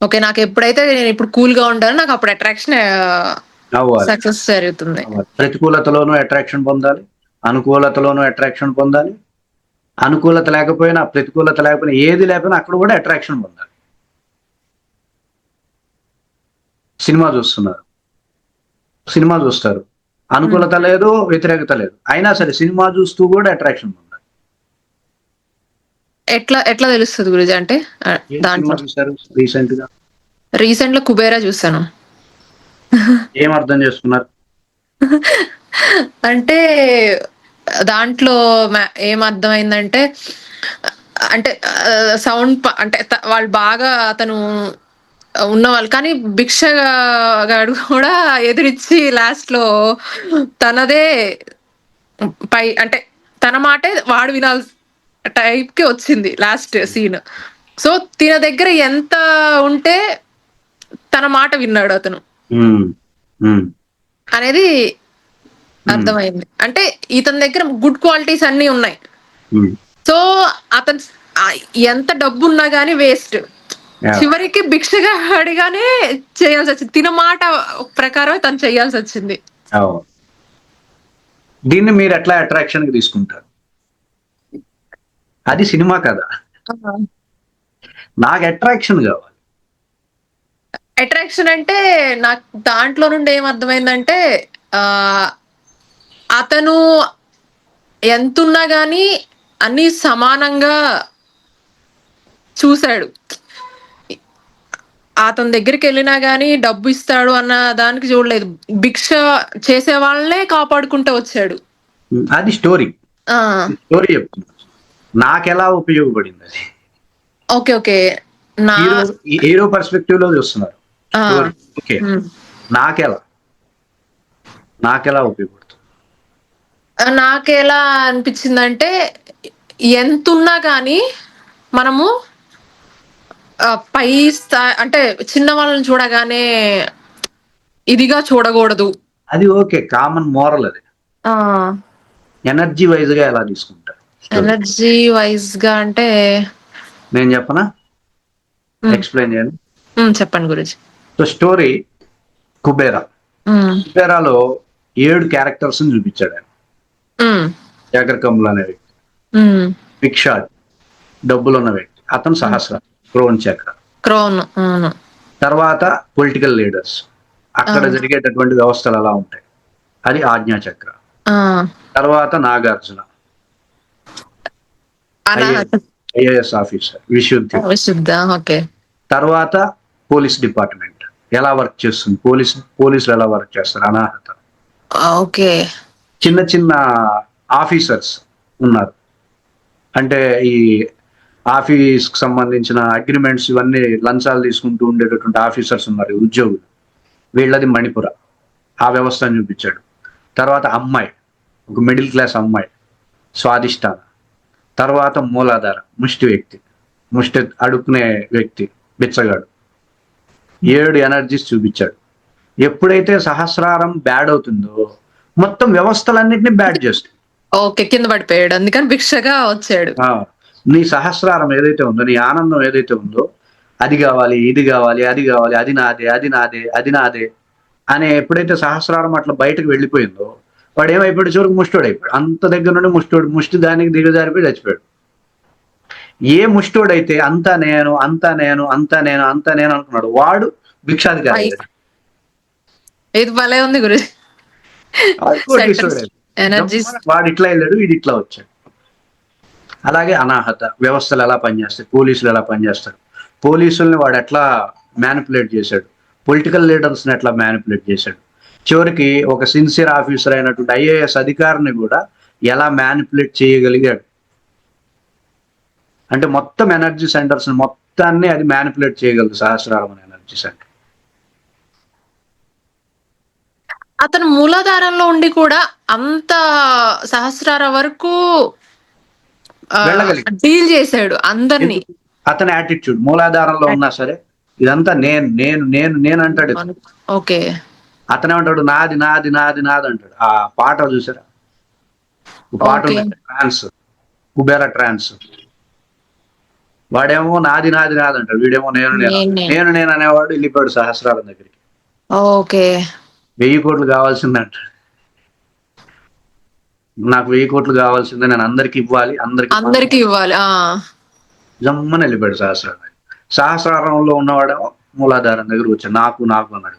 Okay నాకు ఎప్పుడైతే నేను ఇప్పుడు కూల్గా ఉంటానో నాకు అప్పుడు అట్రాక్షన్ సక్సెస్ జరుగుతుంది. ప్రతికూలతలోనూ అట్రాక్షన్ పొందాలి అనుకూలతలోనూ అట్రాక్షన్ పొందాలి. అనుకూలత లేకపోయినా ప్రతికూలత లేకపోయినా ఏది లేకపోయినా అక్కడ కూడా అట్రాక్షన్ పొందాలి. సినిమా చూస్తున్నారు. సినిమా చూస్తారు. అనుకూలత లేదు వ్యతిరేకత లేదు. అయినా సరే సినిమా చూస్తూ కూడా అట్రాక్షన్ పొందాలి. ఎట్లా ఎట్లా తెలుస్తుంది గురుజీ అంటే? దాంట్లో. రీసెంట్గా రీసెంట్లో కుబేరా చూసాను ఏం అర్థం చేసుకున్నారు? అంటే దాంట్లో ఏం అర్థమైందంటే అంటే సౌండ్ అంటే వాళ్ళు బాగా అతను ఉన్నవాళ్ళు. కానీ భిక్ష గాడు కూడా ఎదురిచ్చి లాస్ట్లో తనదే పై అంటే తన మాటే వాడు వినాల్సి టైప్కి వచ్చింది లాస్ట్ సీన్. సో తిన దగ్గర ఎంత ఉంటే తన మాట విన్నాడు అతను. ఉమ్, ఉమ్, అనేది అర్థమైంది. అంటే ఇతని దగ్గర గుడ్ క్వాలిటీస్ అన్ని ఉన్నాయి. సో అతను ఎంత డబ్బు ఉన్నా గానీ వేస్ట్. చివరికి భిక్షగా అడిగానే చేయాల్సి వచ్చింది. తిన మాట ప్రకారం తను చేయాల్సి వచ్చింది. అవును. దీన్ని మీరు ఎట్లా అట్రాక్షన్ తీసుకుంటారు? అది సినిమా కదా నాకు అట్రాక్షన్ కావాలి. అట్రాక్షన్ అంటే నాకు దాంట్లో నుండి ఏం అర్థమైందంటే ఆ అతను ఎంతున్నా గానీ అన్ని సమానంగా చూశాడు. అతని దగ్గరికి వెళ్ళినా గానీ డబ్బు ఇస్తాడు అన్న దానికి చూడలేదు. భిక్ష చేసే వాళ్ళనే కాపాడుకుంటూ వచ్చాడు. అది స్టోరీ స్టోరీ చెప్తున్నా. నాకు ఎలా ఉపయోగపడింది అది? Okay okay. నా హీరో పర్స్పెక్టివ్లో చూస్తున్నారు. ఓకే. నాకెలా? నాకెలా ఉపయోగపడుతుంది? నాకెలా అనిపించిందంటే ఎంతున్నా కానీ మనము పై స్థా అంటే చిన్న వాళ్ళని చూడగానే ఇదిగా చూడకూడదు. అది ఓకే. కామన్ మోరల్ అది. ఎనర్జీ వైజ్గా ఎలా తీసుకుంటారు. ఎనర్జీ వైజ్గా అంటే నేను చెప్పనా. ఎక్స్ప్లెయిన్ చేయండి. ఉమ్, చెప్పండి గురించి సో స్టోరీ కుబేరా. కుబేరాలో ఏడు క్యారెక్టర్స్ చూపించాడు ఆయన. కమ్ముల్ అనే వ్యక్తి. భిక్షాడ్ డబ్బులు ఉన్న వ్యక్తి. అతను సహస్ర క్రోన్ చక్ర. క్రోన్ తర్వాత పొలిటికల్ లీడర్స్ అక్కడ. జరిగేటటువంటి వ్యవస్థలు ఎలా ఉంటాయి. అది ఆజ్ఞా చక్ర తర్వాత నాగార్జున. ఐఏఎస్ ఆఫీసర్ విశుద్ధి. విశుద్ధ ఓకే. తర్వాత పోలీస్ డిపార్ట్మెంట్. ఎలా వర్క్ చేస్తుంది పోలీస్ పోలీసులు ఎలా వర్క్ చేస్తారు? అనాహత. ఓకే. చిన్న చిన్న ఆఫీసర్స్ ఉన్నారు. అంటే ఈ ఆఫీస్కి సంబంధించిన అగ్రిమెంట్స్ ఇవన్నీ లంచాలు తీసుకుంటూ ఉండేటటువంటి ఆఫీసర్స్ ఉన్నారు ఉద్యోగులు. వీళ్ళది మణిపుర. ఆ వ్యవస్థను చూపించాడు. తర్వాత అమ్మాయి ఒక మిడిల్ క్లాస్ అమ్మాయి స్వాదిష్టాన తర్వాత మూలాధార ముష్టి వ్యక్తి. ముష్టి అడుక్కునే వ్యక్తి బిచ్చగాడు. ఏడు ఎనర్జీస్ చూపించాడు. ఎప్పుడైతే సహస్రారం బ్యాడ్ అవుతుందో మొత్తం వ్యవస్థలన్నింటినీ బ్యాడ్ చేస్తుంది. ఓకే కింద పడిపోయాడు. అందుకని భిక్షగా వచ్చాడు. నీ సహస్రారం ఏదైతే ఉందో నీ ఆనందం ఏదైతే ఉందో అది కావాలి ఇది కావాలి అది కావాలి అది నాదే అది నాదే అది నాదే అనే ఎప్పుడైతే సహస్రారం అట్లా బయటకు వెళ్ళిపోయిందో వాడు ఏమైపోయాడు చివరికి ముష్టోడు అయిపోయాడు అంత దగ్గర నుండి ముష్టోడు ముష్టి దానికి దిగజారిపోయి చచ్చిపోయాడు. ఏ ముష్టోడైతే అంతా నేను అంతా నేను అంతా నేను అంతా నేను అనుకున్నాడు వాడు భిక్షాధికారి. ఇది భలే ఉంది గురు. వాడు ఇట్లా వెళ్ళాడు వీడు ఇట్లా వచ్చాడు. అలాగే అనాహత వ్యవస్థలు ఎలా పనిచేస్తాయి పోలీసులు ఎలా పనిచేస్తారు? పోలీసుల్ని వాడు ఎట్లా మ్యానిపులేట్ చేశాడు? పొలిటికల్ లీడర్స్ని ఎట్లా మ్యానిపులేట్ చేశాడు? చివరికి ఒక సిన్సియర్ ఆఫీసర్ అయినటువంటి ఐఏఎస్ అధికారిని కూడా ఎలా మ్యానిపులేట్ చేయగలిగాడు? అంటే మొత్తం ఎనర్జీ సెంటర్స్ మొత్తాన్ని అది మ్యానిపులేట్ చేయగలదు సహస్రారం ఎనర్జీ సెంటర్ అతను మూలాధారంలో ఉండి కూడా అంత సహస్రార వరకు. డీల్ చేశాడు అందరినీ. అతని యాటిట్యూడ్ మూలాధారంలో ఉన్నా సరే ఇదంతా నేను నేను నేను నేను అంటాడు. ఓకే. అతనే అంటాడు నాది నాది నాది నాది అంటాడు. ఆ పాట చూసారా? పాట ట్రాన్స్ కుబేర ట్రాన్స్. వాడేమో నాది నాది నాది అంటాడు. వీడేమో నేను నేను. నేను, నేను. అనేవాడు వెళ్ళిపోయాడు సహస్రాల దగ్గరికి. ఓకే. వెయ్యి కోట్లు కావాల్సిందే అంటాడు నాకు వెయ్యి కోట్లు కావాల్సిందే నేను అందరికి ఇవ్వాలి అందరికి అందరికి ఇవ్వాలి జమ్మని వెళ్ళిపోయాడు సహస్రారం సహస్రారంలో ఉన్నవాడేమో మూలాధారం దగ్గర వచ్చాడు. నాకు నాకు అన్నాడు.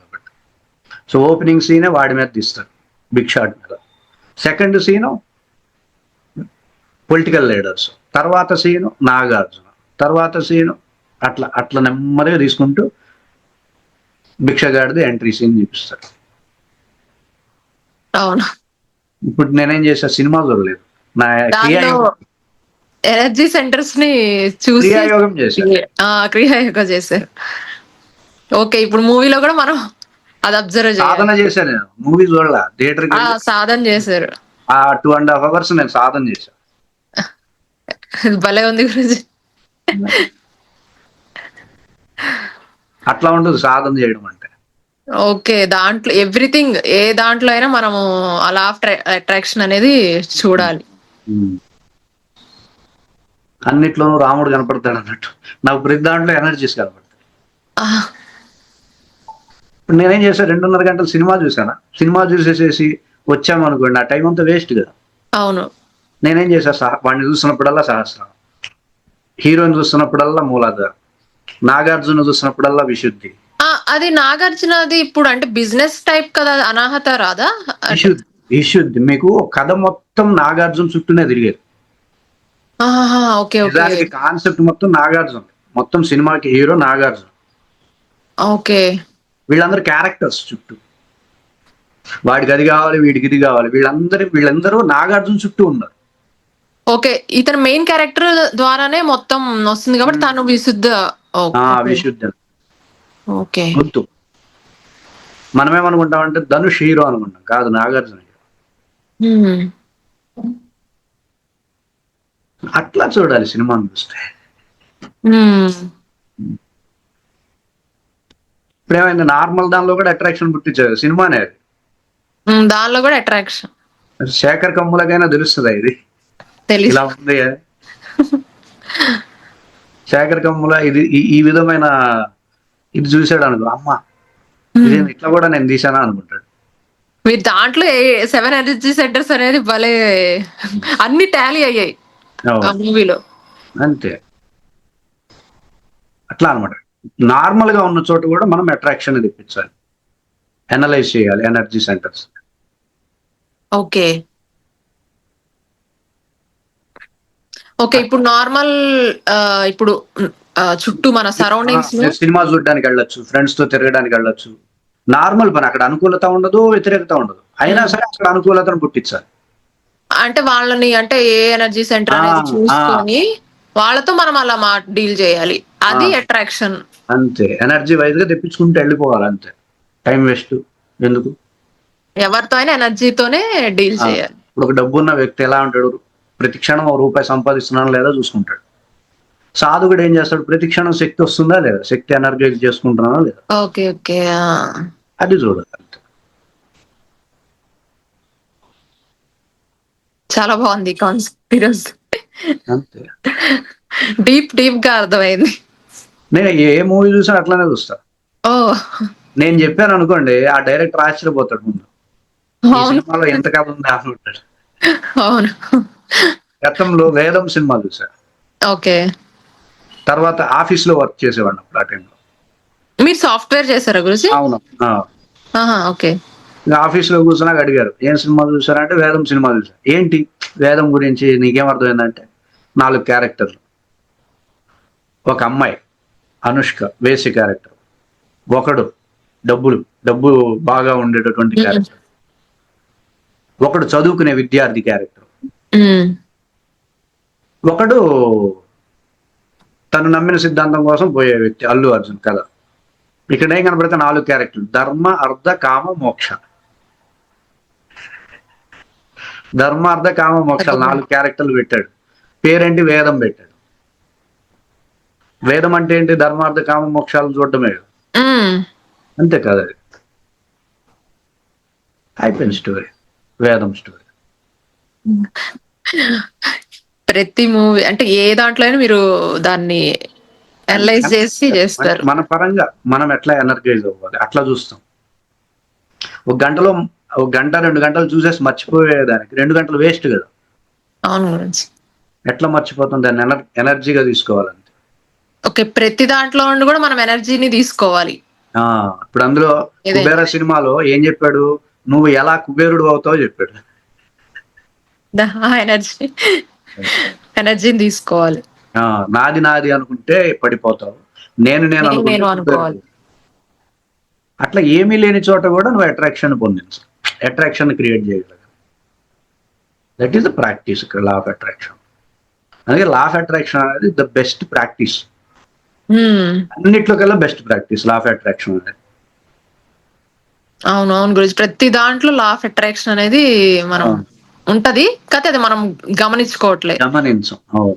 సో ఓపెనింగ్ సీనే వాడి మీద తీస్తాడు బిగ్ షాట్ మీద. సెకండ్ సీను పొలిటికల్ లీడర్స్ తర్వాత సీను నాగార్జున. తర్వాత సీను అట్లా అట్లా నెమ్మదిగా తీసుకుంటూ భిక్షగాడిది ఎంట్రీ సీన్ చూపిస్తాడు. అవును. ఇప్పుడు నేనేం చేసా సినిమా చూడలేదు. నా ఎనర్జీ సెంటర్స్ని చూసి క్రియాయోగ చేశారు. ఓకే ఇప్పుడు మూవీలో కూడా మనం అది అబ్జర్వ్ సాధన చేశా నేను. మూవీ చూడలా. థియేటర్కి ఆ సాధన చేశారు. ఆ టూ అండ్ హాఫ్ అవర్స్ నేను సాధన చేశా. భలే ఉంది గురుజీ. అట్లా ఉంటుంది సాధన చేయడం అంటే. ఓకే దాంట్లో ఎవ్రీథింగ్ ఏ దాంట్లో అయినా మనము అలా అట్రాక్షన్ అనేది చూడాలి. అన్నిట్లోనూ రాముడు కనపడతాడు అన్నట్టు. నాకు ప్రతి దాంట్లో ఎనర్జీస్ కనపడతాయి. ఇప్పుడు నేనేం చేశాను రెండున్నర గంటలు సినిమా చూసానా సినిమా చూసేసేసి వచ్చామనుకోండి ఆ టైం అంతా వేస్ట్ కదా. అవును. నేనేం చేశా సహ వాడిని చూస్తున్నప్పుడల్లా సహస్రం. హీరోయిన్ చూస్తున్నప్పుడల్లా మూలాధారం. నాగార్జున చూస్తున్నప్పుడల్లా విశుద్ధి. అది నాగార్జునది ఇప్పుడు అంటే బిజినెస్ టైప్ కదా అనాహత రాదా? విశుద్ధి మీకు కథ మొత్తం నాగార్జున చుట్టూనే తిరిగేది. కాన్సెప్ట్ మొత్తం నాగార్జున మొత్తం సినిమాకి హీరో నాగార్జున. ఓకే. వీళ్ళందరూ క్యారెక్టర్స్ చుట్టూ. వాడికి అది కావాలి వీడికి ఇది కావాలి. వీళ్ళందరూ వీళ్ళందరూ నాగార్జున చుట్టూ ఉన్నారు. ఓకే ఇతను మెయిన్ క్యారెక్టర్ ద్వారానే మొత్తం వస్తుంది కాబట్టి తను విశుద్ధ ఆ ఓకే. విశుద్ధి ఓకే. గుర్తు. మనమేమనుకుంటామంటే ధనుష్ హీరో అనుకుంటాం కాదు నాగార్జున హీరో. హ్మ్. అట్లా చూడాలి సినిమాను చూస్తే. హ్మ్. ఇప్పుడు ఏమైంది నార్మల్ దానిలో కూడా అట్రాక్షన్ పుట్టించారు సినిమానే దానిలో కూడా అట్రాక్షన్. శేఖర్ కమ్ములకైనా తెలుస్తుందా ఇది? ఇలా ఉంది. శేఖర్ కమ్ముల ఇది ఈ- విధమైన ఇది చూశాడు అనుకో అమ్మ ఇట్లా కూడా నేను తీసానా అనుకుంటాడు. మీరు దాంట్లో సెవెన్ ఎనర్జీ సెంటర్స్ అనేది భలే అన్ని టాలీ అయ్యాయి. ఆ. మూవీలో. అంతే. అట్లా అనమాట నార్మల్గా ఉన్న చోట కూడా మనం అట్రాక్షన్ తెప్పించాలి. అనలైజ్ చేయాలి ఎనర్జీ సెంటర్స్ ఓకే. ఓకే ఇప్పుడు నార్మల్ ఇప్పుడు చుట్టూ మన సరౌండింగ్స్ సినిమా చూడడానికి వెళ్ళొచ్చు ఫ్రెండ్స్తో తిరగడానికి వెళ్ళొచ్చు. నార్మల్ పని అక్కడ అనుకూలత ఉండదు వ్యతిరేకత ఉండదు. అయినా సరే అక్కడ అనుకూలతను పుట్టించాలి. అంటే వాళ్ళని అంటే ఏ ఎనర్జీ సెంటర్ అనేది చూసుకొని వాళ్ళతో మనం అలా మా డీల్ చేయాలి. అది. అట్రాక్షన్ అంతే. ఎనర్జీ వైజ్గా తెప్పించుకుంటూ వెళ్ళిపోవాలి అంతే. టైం వేస్ట్ ఎందుకు? ఎవరితో అయినా ఎనర్జీతోనే డీల్. చేయాలి. ఇప్పుడు ఒక డబ్బున్న వ్యక్తి ఎలా ఉంటాడు ప్రతి క్షణం ఓ రూపాయి సంపాదిస్తున్నాను లేదా చూసుకుంటాడు. సాధువుడు ఏం చేస్తాడు? ప్రతి క్షణం శక్తి వస్తుందా లేదా? శక్తి ఎనర్జైజ్ చేసుకుంటున్నానా లేదా? Okay okay. అది చూడాలి చాలా బాగుంది కాన్సెప్ట్ ఈరోజు డీప్ డీప్గా అర్థమైంది. నేను ఏ మూవీ చూసినా అట్లానే చూస్తా. నేను చెప్పాను అనుకోండి ఆ డైరెక్టర్ ఆశ్చర్యపోతాడు ముందు. సినిమాలో ఎంత కథ ఉంది అనుకుంటాడు అవును. గతంలో వేదం సినిమా చూసా. ఓకే. తర్వాత ఆఫీస్లో వర్క్ చేసేవాడిని అప్పుడు ఆ టైంలో. మీరు సాఫ్ట్వేర్ చేశారా గురుజీ? అవును. ఓకే. ఆఫీస్లో కూర్చున్నాక అడిగారు ఏం సినిమా చూసారంటే వేదం సినిమా చూసా. ఏంటి? వేదం గురించి నీకేం అర్థమైందంటే? నాలుగు క్యారెక్టర్లు. ఒక అమ్మాయి. అనుష్క వేసి క్యారెక్టర్ ఒకడు డబ్బులు డబ్బు బాగా ఉండేటటువంటి. క్యారెక్టర్ ఒకడు చదువుకునే విద్యార్థి క్యారెక్టర్. ఒకడు తను నమ్మిన సిద్ధాంతం కోసం పోయే వ్యక్తి అల్లు అర్జున్ కథ. ఇక్కడ ఏం కనబడితే నాలుగు క్యారెక్టర్లు ధర్మ అర్ధ కామ మోక్ష. ధర్మ అర్ధ కామ మోక్ష నాలుగు క్యారెక్టర్లు పెట్టాడు. పేరేంటి? వేదం పెట్టాడు. వేదం అంటే ఏంటి? ధర్మార్థ కామ మోక్షాలు చూడటమే. అంతే కదా అది. అయిపోయింది స్టోరీ వేదం స్టోరీ ప్రతి మూవీ అంటే ఏ దాంట్లో మీరు దాన్ని అనలైజ్ చేసి చేస్తారు. మన పరంగా మనం ఎట్లా ఎనర్జైజ్ అవ్వాలి? అట్లా చూస్తాం. ఒక గంటలో ఒక గంట రెండు గంటలు చూసేసి మర్చిపోయేదానికి రెండు గంటలు వేస్ట్ కదా. అవును ఎట్లా మర్చిపోతాం? దాన్ని ఎనర్ ఎనర్జీగా తీసుకోవాలంటే ఓకే ప్రతి దాంట్లో నుండి కూడా మనం ఎనర్జీని తీసుకోవాలి. ఆ, ఇప్పుడు అందులో. కుబేర సినిమాలో ఏం చెప్పాడు? నువ్వు ఎలా కుబేరుడు అవుతావో చెప్పాడు. ఎనర్జీ. ఎనర్జీని తీసుకోవాలి. నాది నాది అనుకుంటే పడిపోతావు. నేను నేను అనుకోవాలి. అట్లా ఏమీ లేని చోట కూడా నువ్వు అట్రాక్షన్ పొందించు. అట్రాక్షన్ క్రియేట్ చేయగలగాలి that is the practice law of attraction అందుకే లా ఆఫ్ అట్రాక్షన్ అనేది ద బెస్ట్ ప్రాక్టీస్. అన్నిట్లో కల్లా best practice law of attraction అనేది అవును అవును గురించి ప్రతి దాంట్లో లా ఆఫ్ అట్రాక్షన్ అనేది మనం. ఉంటది కాకపోతే అది మనం గమనించుకోవట్లేదు. గమనించం అవును.